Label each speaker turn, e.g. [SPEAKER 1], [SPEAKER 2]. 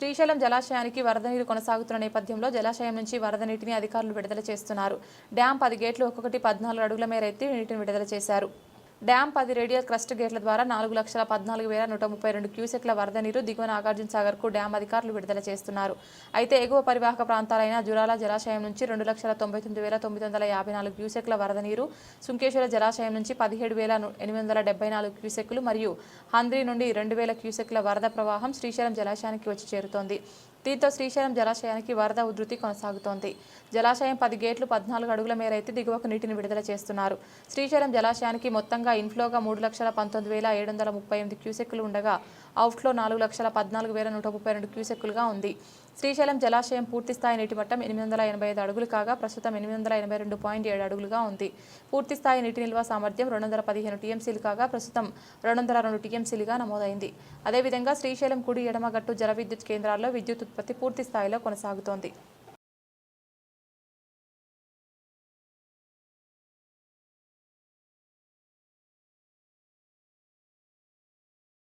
[SPEAKER 1] శ్రీశైలం జలాశయానికి వరద నీరు కొనసాగుతున్న నేపథ్యంలో జలాశయం నుంచి వరద నీటిని అధికారులు విడుదల చేస్తున్నారు. డ్యాం పది గేట్లు ఒక్కొక్కటి పద్నాలుగు అడుగుల మేర ఎత్తి నీటిని విడుదల చేశారు. డ్యాం పది రేడియల్ క్రస్ట్ గేట్ల ద్వారా నాలుగు లక్షల పద్నాలుగు వేల నూట ముప్పై రెండు క్యూసెక్ల వరద నీరు దిగువ నాగార్జున సాగర్కు డ్యాం అధికారులు విడుదల చేస్తున్నారు. అయితే ఎగువ పరివాహక ప్రాంతాలైన జురాల జలాశయం నుంచి రెండు లక్షల తొంభై తొమ్మిది వేల తొమ్మిది వందల యాభై నాలుగు క్యూసెక్ల వరద నీరు సుంకేశ్వర జలాశయం నుంచి పదిహేడు వేల ఎనిమిది వందల డెబ్బై నాలుగు క్యూసెక్లు మరియు హంద్రి నుండి రెండు వేల క్యూసెక్ల వరద ప్రవాహం శ్రీశైలం జలాశయానికి వచ్చి చేరుతోంది. దీంతో శ్రీశైలం జలాశయానికి వరద ఉధృతి కొనసాగుతోంది. జలాశయం పది గేట్లు పద్నాలుగు అడుగుల మేర ఎత్తి దిగువకు నీటిని విడుదల చేస్తున్నారు. శ్రీశైలం జలాశయానికి మొత్తంగా ఇన్ఫ్లోగా మూడు లక్షల పంతొమ్మిది వేల ఏడు వందల ముప్పై ఎనిమిది క్యూసెక్కులు ఉండగా అవుట్లో నాలుగు లక్షల పద్నాలుగు వేల నూట ముప్పై రెండు క్యూసెక్కులుగా ఉంది. శ్రీశైలం జలాశయం పూర్తిస్థాయి నీటి మట్టం ఎనిమిది వందల ఎనభై ఐదు అడుగులు కాగా ప్రస్తుతం ఎనిమిది వందల ఎనభై రెండు పాయింట్ ఏడు అడుగులుగా ఉంది. పూర్తిస్థాయి నీటి నిల్వ సామర్థ్యం రెండు వందల పదిహేను టీఎంసీలు కాగా ప్రస్తుతం రెండు వందల రెండు టీఎంసీలుగా నమోదైంది. అదేవిధంగా శ్రీశైలం కుడి ఎడమ గట్టు జల విద్యుత్ కేంద్రాల్లో విద్యుత్ ఉత్పత్తి పూర్తి స్థాయిలో కొనసాగుతోంది.